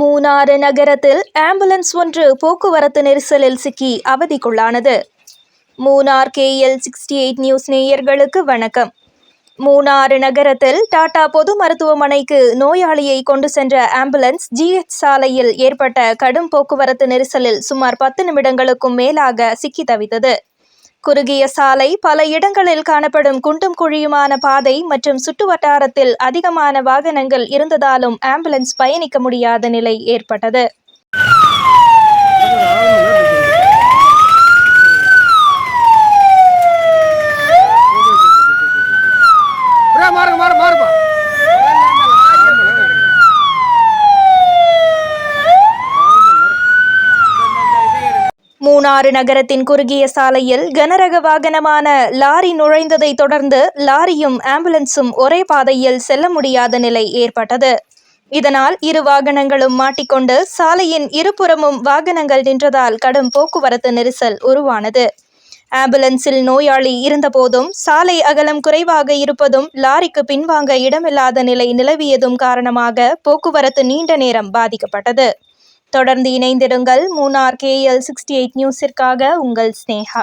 மூணாறு நகரத்தில் ஆம்புலன்ஸ் ஒன்று போக்குவரத்து நெரிசலில் சிக்கி அவதிக்குள்ளானது. Munnar KL sixty eight news நேயர்களுக்கு வணக்கம். மூணாறு நகரத்தில் டாடா பொது மருத்துவமனைக்கு நோயாளியை கொண்டு சென்ற ஆம்புலன்ஸ் ஜிஹெச் சாலையில் ஏற்பட்ட கடும் போக்குவரத்து நெரிசலில் சுமார் பத்து நிமிடங்களுக்கும் மேலாக சிக்கி தவித்தது. குறுகிய சாலை பல இடங்களில் காணப்படும் குண்டும் குழியுமான பாதை மற்றும் சுற்றுவட்டாரத்தில் அதிகமான வாகனங்கள் இருந்ததாலும் ஆம்புலன்ஸ் பயணிக்க முடியாத நிலை ஏற்பட்டது. மூணாறு நகரத்தின் குறுகிய சாலையில் கனரக வாகனமான லாரி நுழைந்ததை தொடர்ந்து லாரியும் ஆம்புலன்ஸும் ஒரே பாதையில் செல்ல முடியாத நிலை ஏற்பட்டது. இதனால் இரு வாகனங்களும் மாட்டிக்கொண்டு சாலையின் இருபுறமும் வாகனங்கள் நின்றதால் கடும் போக்குவரத்து நெரிசல் உருவானது. ஆம்புலன்ஸில் நோயாளி இருந்தபோதும் சாலை அகலம் குறைவாக இருப்பதும் லாரிக்கு பின்வாங்க இடமில்லாத நிலை நிலவியதும் காரணமாக போக்குவரத்து நீண்ட நேரம் பாதிக்கப்பட்டது. தொடர்ந்து இணைந்திருங்கள். மூணார் கேஎல் சிக்ஸ்டி எயிட் நியூஸிற்காக உங்கள் ஸ்னேகா.